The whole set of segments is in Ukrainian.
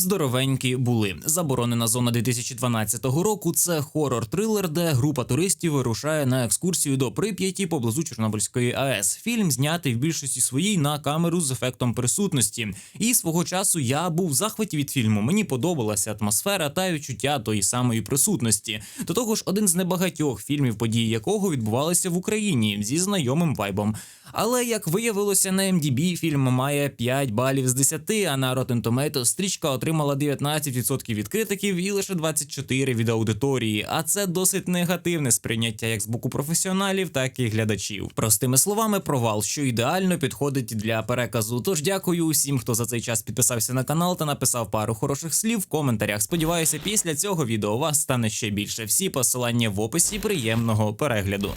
здоровенькі були. Заборонена зона 2012 року. Це хорор-трилер, де група туристів вирушає на екскурсію до Прип'яті поблизу Чорнобильської АЕС. Фільм знятий в більшості своїй на камеру з ефектом присутності. І свого часу я був в захваті від фільму. Мені подобалася атмосфера та відчуття тої самої присутності. До того ж, один з небагатьох фільмів, події якого відбувалися в Україні зі знайомим вайбом. Але як виявилося на MDB, фільм має 5 балів з 10, а на Rotten Tomatoes стрічка отримала 19% від критиків і лише 24% від аудиторії. А це досить негативне сприйняття як з боку професіоналів, так і глядачів. Простими словами, провал, що ідеально підходить для переказу. Тож дякую усім, хто за цей час підписався на канал та написав пару хороших слів в коментарях. Сподіваюся, після цього відео вас стане ще більше. Всі посилання в описі. Приємного перегляду.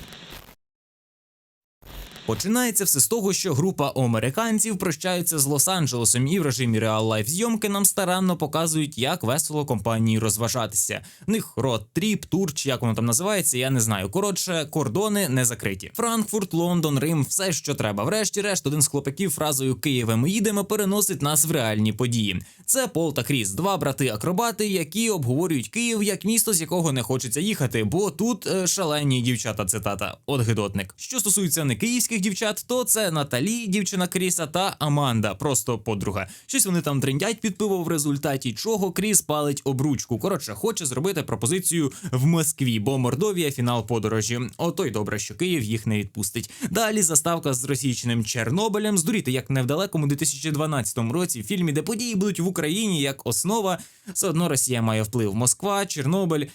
Починається все з того, що група американців прощаються з Лос-Анджелесом і в режимі реал-лайф зйомки нам старанно показують, як весело компанії розважатися. В них рот тріп, тур, чи як воно там називається, я не знаю. Коротше, кордони не закриті. Франкфурт, Лондон, Рим, все, що треба. Врешті-решт, один з хлопаків фразою Києве ми їдемо переносить нас в реальні події. Це Пол та Кріс, два брати-акробати, які обговорюють Київ як місто, з якого не хочеться їхати, бо тут е, шалені дівчата. Цитата. От гидотник. Що стосується не київських дівчат, то це Наталі, дівчина Кріса, та Аманда, просто подруга. Щось вони там триндять під пиво, в результаті чого Кріс палить обручку. Коротше, хоче зробити пропозицію в Москві, бо Мордовія фінал подорожі. Ото й добре, що Київ їх не відпустить. Далі заставка з російським Чорнобилем. Здуріти, як не в далекому 2012 році в фільмі, де події будуть в Україні як основа. Все одно Росія має вплив. Москва, Чорнобиль.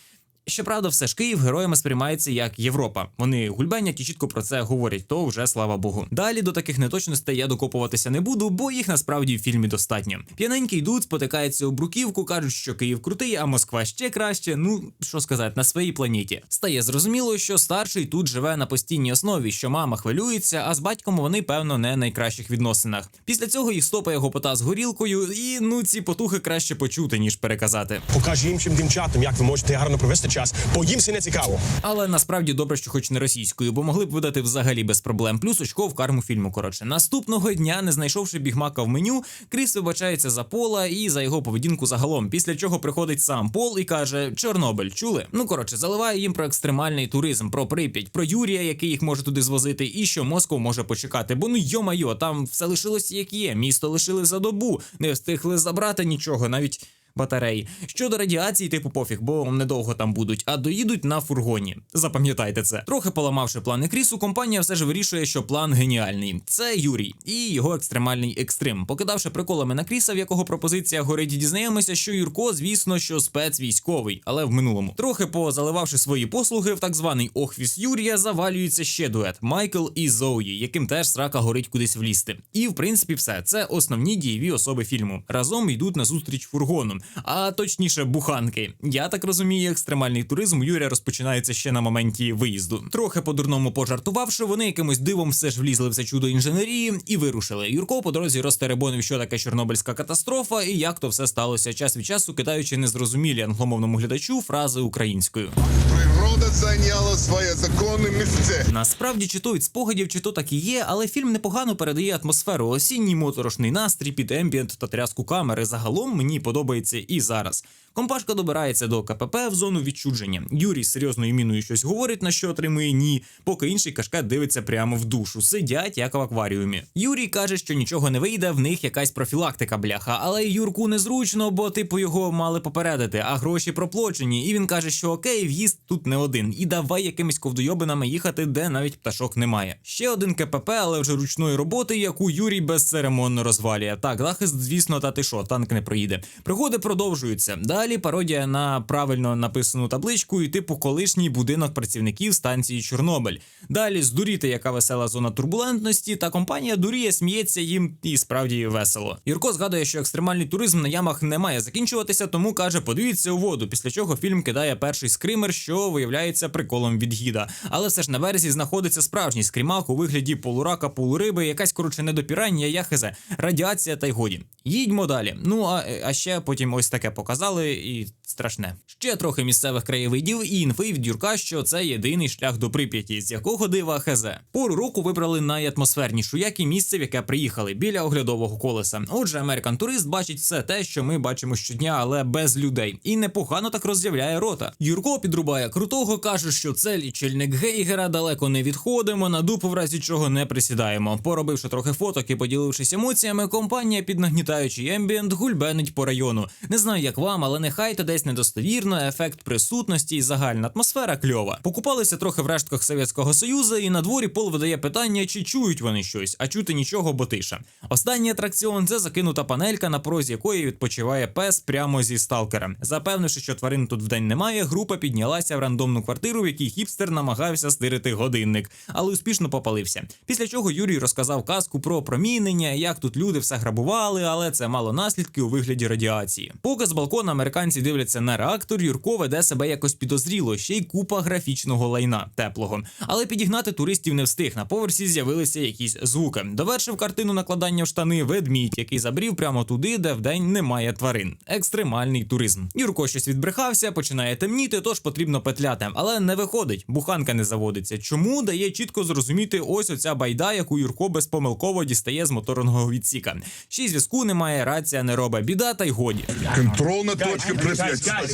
Щоправда, все ж Київ героями сприймається як Європа. Вони гульбенять і чітко про це говорять, то вже слава Богу. Далі до таких неточностей я докопуватися не буду, бо їх насправді в фільмі достатньо. П'яненькі йдуть, спотикаються у бруківку, кажуть, що Київ крутий, а Москва ще краще. Ну що сказати, на своїй планеті. Стає зрозуміло, що старший тут живе на постійній основі, що мама хвилюється, а з батьком вони, певно, не найкращих відносинах. Після цього їх стопає гопота з горілкою, і ну ці потухи краще почути, ніж переказати. Покаж іншим дівчатам, як ви можете гарно провести час, бо їм це не цікаво. Але насправді добре, що хоч не російською, бо могли б видати взагалі без проблем. Плюс очко в карму фільму. Коротше, наступного дня, не знайшовши бігмака в меню, Кріс вибачається за пола і за його поведінку загалом. Після чого приходить сам Пол і каже: Чорнобиль, чули? Ну коротше, заливає їм про екстремальний туризм, про Прип'ять, про Юрія, який їх може туди звозити, і що Москва може почекати. Бо ну йо-майо, там все лишилось як є. Місто лишили за добу, не встигли забрати нічого, навіть батарей. Щодо радіації, типу пофіг, бо недовго там будуть, а доїдуть на фургоні. Запам'ятайте це. Трохи поламавши плани Крісу, компанія все ж вирішує, що план геніальний. Це Юрій і його екстремальний екстрим. Покидавши приколами на Кріса, в якого пропозиція горить, дізнаємося, що Юрко, звісно, що спецвійськовий, але в минулому. Трохи позаливавши свої послуги в так званий охвіс Юрія, завалюється ще дует Майкл і Зоуї, яким теж срака горить кудись влізти. І в принципі, все це основні дієві особи фільму. Разом йдуть на зустріч фургоном а точніше буханки. Я так розумію, екстремальний туризм у Юрія розпочинається ще на моменті виїзду. Трохи по-дурному пожартувавши, вони якимось дивом все ж влізли в це чудо інженерії і вирушили. Юрко по дорозі розтеребонив, що таке Чорнобильська катастрофа і як то все сталося час від часу, кидаючи незрозумілі англомовному глядачу фрази українською. Природа зайняла своє законне місце. Насправді, чи то від спогадів, чи то так і є, але фільм непогано передає атмосферу осінній моторошний настрій під ембієнт та тряску камери. Загалом мені подобається і зараз. Компашка добирається до КПП в зону відчудження. Юрій серйозною міною щось говорить, на що отримує ні, поки інший кашкет дивиться прямо в душу. Сидять як в акваріумі. Юрій каже, що нічого не вийде, в них якась профілактика, бляха. Але Юрку незручно, бо типу його мали попередити, а гроші проплачені. І він каже, що окей, в'їзд тут не один. І давай якимись ковдойобинами їхати, де навіть пташок немає. Ще один КПП, але вже ручної роботи, яку Юрій безцеремонно розвалює. Так, захист, звісно, та ти що, танк не проїде. Пригоди продовжуються. Далі пародія на правильно написану табличку і типу колишній будинок працівників станції Чорнобиль. Далі здуріти, яка весела зона турбулентності, та компанія дуріє, сміється їм і справді весело. Юрко згадує, що екстремальний туризм на ямах не має закінчуватися, тому каже: подивіться у воду. Після чого фільм кидає перший скример, що виявляється приколом від гіда. Але все ж на версії знаходиться справжній скрімак у вигляді полурака, полуриби, якась коротше недопірання, я хизе, радіація та й годі. Їдьмо далі. Ну а, а ще потім ось таке показали, і страшне. Ще трохи місцевих краєвидів і інфи від Юрка, що це єдиний шлях до Прип'яті, з якого дива хз. Пору року вибрали найатмосфернішу, як і місце, в яке приїхали біля оглядового колеса. Отже, Американ турист бачить все те, що ми бачимо щодня, але без людей, і непогано так роззявляє рота. Юрко підрубає крутого, каже, що це лічильник Гейгера, далеко не відходимо, на дупу в разі чого не присідаємо. Поробивши трохи фоток і поділившись емоціями, компанія під нагнітаючий ембієнт гульбенить по району. Не знаю, як вам, але нехай то десь недостовірно, ефект присутності і загальна атмосфера кльова. Покупалися трохи в рештках Совєтського Союзу, і на дворі Пол видає питання, чи чують вони щось, а чути нічого, бо тиша. Останній атракціон це закинута панелька, на порозі якої відпочиває пес прямо зі сталкера. Запевнивши, що тварин тут вдень немає, група піднялася в рандомну квартиру, в якій хіпстер намагався стирити годинник, але успішно попалився. Після чого Юрій розказав казку про промінення, як тут люди все грабували, але це мало наслідки у вигляді радіації. Поки з балкона американці дивляться на реактор, Юрко веде себе якось підозріло, ще й купа графічного лайна теплого. Але підігнати туристів не встиг. На поверсі з'явилися якісь звуки. Довершив картину накладання в штани ведмідь, який забрів прямо туди, де вдень немає тварин. Екстремальний туризм. Юрко щось відбрехався, починає темніти, тож потрібно петляти, але не виходить. Буханка не заводиться. Чому дає чітко зрозуміти ось оця байда, яку Юрко безпомилково дістає з моторного відсіка. Ще й зв'язку немає, рація не робить. Біда та й годі. Контрольна точка.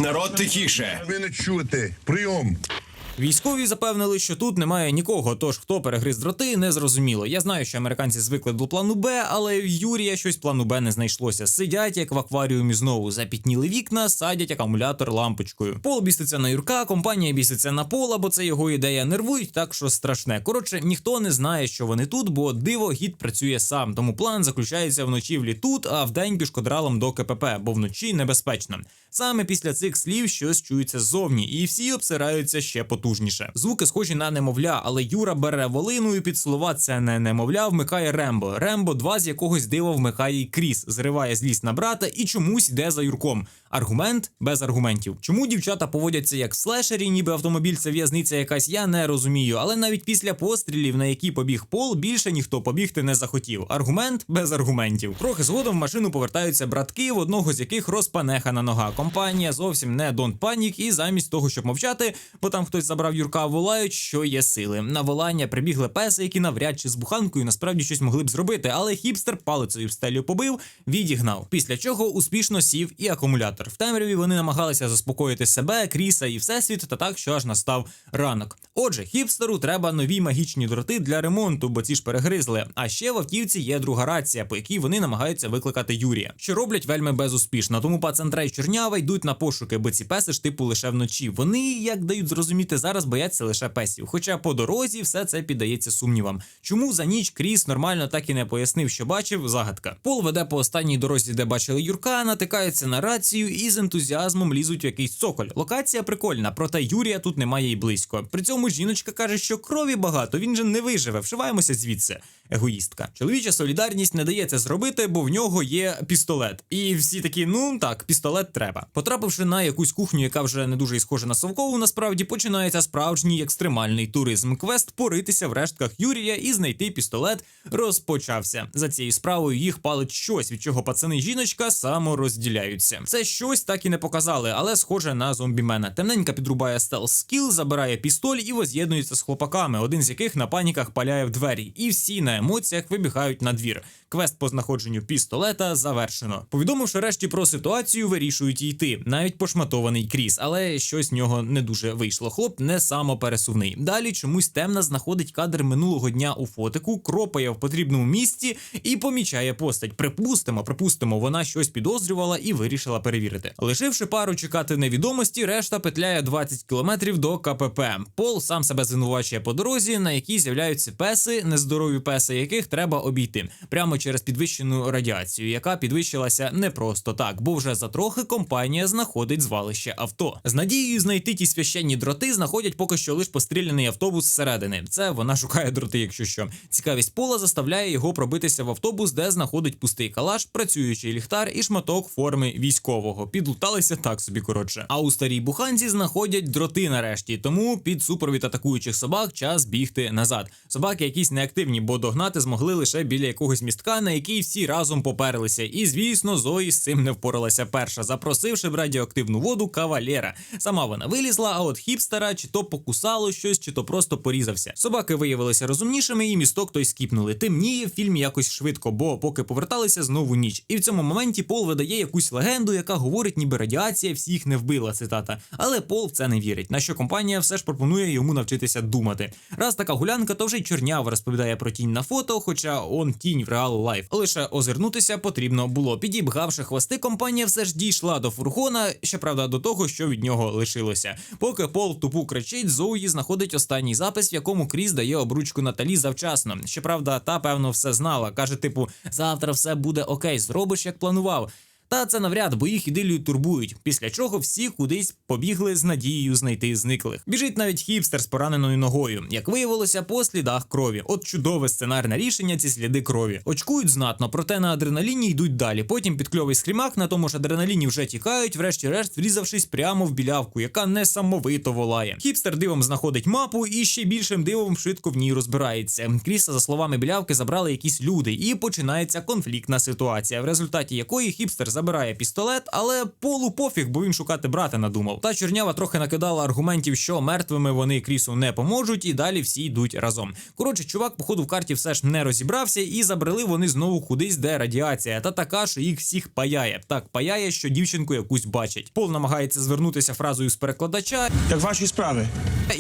Народ тихіше. Ви не чуєте. Прийом. Військові запевнили, що тут немає нікого. Тож хто перегриз дроти, не зрозуміло. Я знаю, що американці звикли до плану Б, але в Юрія щось плану Б не знайшлося. Сидять як в акваріумі знову, запітніли вікна, садять акумулятор лампочкою. Пол біситься на Юрка, компанія біситься на пола, бо це його ідея нервують, так що страшне. Коротше, ніхто не знає, що вони тут, бо диво гід працює сам. Тому план заключається в ночівлі тут, а вдень пішкодралом до КПП, бо вночі небезпечно. Саме після цих слів щось чується ззовні, і всі обсираються ще потужніше. Звуки схожі на немовля, але Юра бере волину і під слова це не немовля, вмикає Рембо. Рембо 2 з якогось дива вмикає й Кріс, зриває злість на брата і чомусь йде за Юрком. Аргумент без аргументів. Чому дівчата поводяться як слешері, ніби автомобіль це в'язниця якась, я не розумію. Але навіть після пострілів, на які побіг пол, більше ніхто побігти не захотів. Аргумент без аргументів. Трохи згодом в машину повертаються братки, в одного з яких розпанехана нога. Компанія зовсім не Don't Panic, і замість того, щоб мовчати, бо там хтось забрав Юрка, волають, що є сили. На волання прибігли песи, які навряд чи з буханкою насправді щось могли б зробити, але хіпстер палицею в стелю побив, відігнав. Після чого успішно сів і акумулятор. В темряві вони намагалися заспокоїти себе, Кріса і всесвіт, та так, що аж настав ранок. Отже, хіпстеру треба нові магічні дроти для ремонту, бо ці ж перегризли. А ще в автівці є друга рація, по якій вони намагаються викликати Юрія, що роблять вельми безуспішно. Тому пацантра й чорнява йдуть на пошуки, бо ці песи ж типу лише вночі. Вони, як дають зрозуміти, зараз бояться лише песів. Хоча по дорозі все це піддається сумнівам. Чому за ніч Кріс нормально так і не пояснив, що бачив, загадка. Пол веде по останній дорозі, де бачили Юрка, натикається на рацію і з ентузіазмом лізуть в якийсь цоколь. Локація прикольна, проте Юрія тут немає й близько. При цьому жіночка каже, що крові багато, він же не виживе. Вшиваємося звідси. Егоїстка. Чоловіча солідарність не дає це зробити, бо в нього є пістолет. І всі такі, ну так, пістолет треба. Потрапивши на якусь кухню, яка вже не дуже схожа на совкову, насправді починається справжній екстремальний туризм. Квест поритися в рештках Юрія і знайти пістолет розпочався. За цією справою їх палить щось, від чого пацани жіночка саморозділяються. Це щось так і не показали, але схоже на зомбімена. Темненька підрубає стелс скіл, забирає пістоль і воз'єднується з хлопаками, один з яких на паніках паляє в двері. І всі на емоціях вибігають на двір. Квест по знаходженню пістолета завершено. Повідомивши решті про ситуацію, вирішують йти. Навіть пошматований кріс, але щось з нього не дуже вийшло. Хлоп не самопересувний. Далі чомусь темна знаходить кадр минулого дня у фотику, кропає в потрібному місці і помічає постать. Припустимо, припустимо, вона щось підозрювала і вирішила перевірити. Лишивши пару чекати невідомості, решта петляє 20 кілометрів до КПП. Пол сам себе звинувачує по дорозі, на якій з'являються песи, нездорові песи, яких треба обійти прямо через підвищену радіацію, яка підвищилася не просто так, бо вже за трохи компанія знаходить звалище авто. З надією знайти ті священні дроти знаходить знаходять поки що лише постріляний автобус зсередини. Це вона шукає дроти, якщо що. Цікавість пола заставляє його пробитися в автобус, де знаходить пустий калаш, працюючий ліхтар і шматок форми військового. Підлуталися так собі коротше. А у старій буханці знаходять дроти нарешті. Тому під супровід атакуючих собак час бігти назад. Собаки якісь неактивні, бо догнати змогли лише біля якогось містка, на який всі разом поперлися. І звісно, Зої з цим не впоралася перша, запросивши в радіоактивну воду кавалєра. Сама вона вилізла, а от хіпстера чи то покусало щось, чи то просто порізався. Собаки виявилися розумнішими, і місток той скіпнули. Темніє в фільмі якось швидко, бо поки поверталися знову ніч. І в цьому моменті Пол видає якусь легенду, яка говорить, ніби радіація всіх не вбила. Цитата. Але Пол в це не вірить. На що компанія все ж пропонує йому навчитися думати. Раз така гулянка, то вже й чорнява розповідає про тінь на фото, хоча он тінь в реал лайф. Лише озирнутися потрібно було. Підібгавши хвости, компанія все ж дійшла до фургона, щоправда, до того, що від нього лишилося. Поки Пол тупу кричить, Зоуї знаходить останній запис, в якому Кріс дає обручку Наталі завчасно. Щоправда, та певно все знала. каже, типу, завтра все буде окей, зробиш як планував. Та це навряд, бо їх ідилію турбують. Після чого всі кудись побігли з надією знайти зниклих. Біжить навіть хіпстер з пораненою ногою, як виявилося, по слідах крові. От чудове сценарне рішення ці сліди крові. Очкують знатно, проте на адреналіні йдуть далі. Потім під кльовий скрімак на тому ж адреналіні вже тікають, врешті-решт врізавшись прямо в білявку, яка несамовито волає. Хіпстер дивом знаходить мапу і ще більшим дивом швидко в ній розбирається. Кріса, за словами білявки, забрали якісь люди, і починається конфліктна ситуація, в результаті якої хіпстер забирає пістолет, але полу пофіг, бо він шукати брата надумав. Та чорнява трохи накидала аргументів, що мертвими вони Крісу не поможуть, і далі всі йдуть разом. Коротше, чувак, походу, в карті все ж не розібрався, і забрели вони знову кудись, де радіація, та така, що їх всіх паяє. Так паяє, що дівчинку якусь бачить. Пол намагається звернутися фразою з перекладача, Як ваші справи?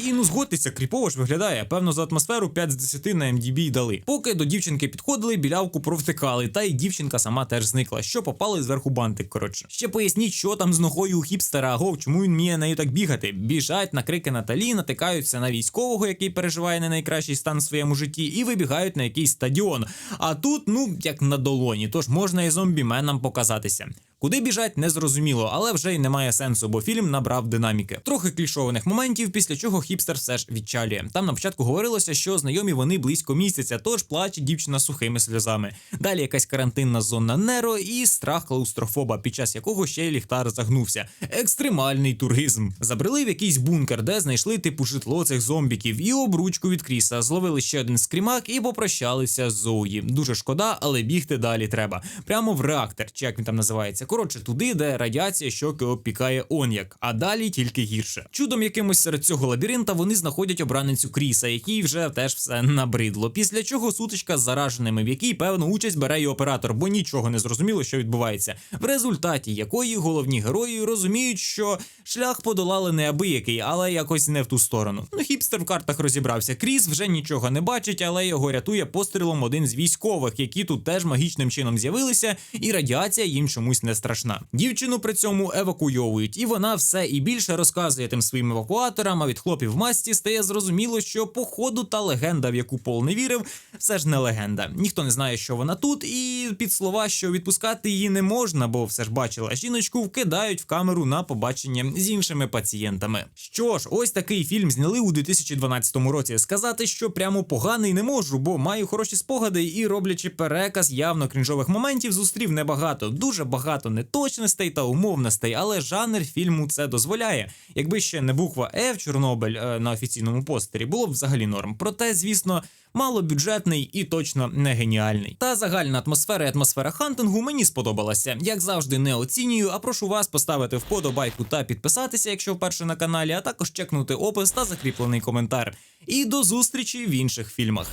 і ну згодиться, кріпово ж виглядає. Певно, за атмосферу 5 з 10 на MDB дали. Поки до дівчинки підходили, білявку провтикали, та й дівчинка сама теж зникла, що попали зверху бантик. Коротше, ще поясніть, що там з ногою у хіпстера, агов, чому він вміє нею так бігати. Біжать на крики Наталі, натикаються на військового, який переживає не найкращий стан в своєму житті, і вибігають на якийсь стадіон. А тут, ну як на долоні, тож можна і зомбіменам показатися. Куди біжать, не зрозуміло, але вже й немає сенсу, бо фільм набрав динаміки. Трохи клішованих моментів, після чого хіпстер все ж відчалює. Там на початку говорилося, що знайомі вони близько місяця, тож плаче дівчина сухими сльозами. Далі якась карантинна зона Неро і страх клаустрофоба, під час якого ще й ліхтар загнувся. Екстремальний туризм. Забрели в якийсь бункер, де знайшли типу житло цих зомбіків, і обручку від Кріса. Зловили ще один скрімак і попрощалися з Зоуї. Дуже шкода, але бігти далі треба. Прямо в реактор, чи як він там називається. Коротше, туди, де радіація щоки обпікає он'як, а далі тільки гірше. Чудом якимось серед цього лабіринта вони знаходять обраницю Кріса, який вже теж все набридло. Після чого сутичка з зараженими, в якій певну участь бере і оператор, бо нічого не зрозуміло, що відбувається. В результаті якої головні герої розуміють, що шлях подолали неабиякий, але якось не в ту сторону. Ну, хіпстер в картах розібрався. Кріс вже нічого не бачить, але його рятує пострілом один з військових, які тут теж магічним чином з'явилися, і радіація їм чомусь не страшна. Дівчину при цьому евакуйовують, і вона все і більше розказує тим своїм евакуаторам. А від хлопів в масті стає зрозуміло, що походу та легенда, в яку Пол не вірив, все ж не легенда. Ніхто не знає, що вона тут, і під слова, що відпускати її не можна, бо все ж бачила жіночку, вкидають в камеру на побачення з іншими пацієнтами. Що ж, ось такий фільм зняли у 2012 році. Сказати, що прямо поганий не можу, бо маю хороші спогади і роблячи переказ явно крінжових моментів, зустрів небагато, дуже багато неточностей та умовностей, але жанр фільму це дозволяє. Якби ще не буква F Чорнобиль е, на офіційному постері, було б взагалі норм. Проте, звісно. Малобюджетний і точно не геніальний. Та загальна атмосфера і атмосфера хантингу мені сподобалася. Як завжди, не оцінюю, а прошу вас поставити вподобайку та підписатися, якщо вперше на каналі, а також чекнути опис та закріплений коментар. І до зустрічі в інших фільмах.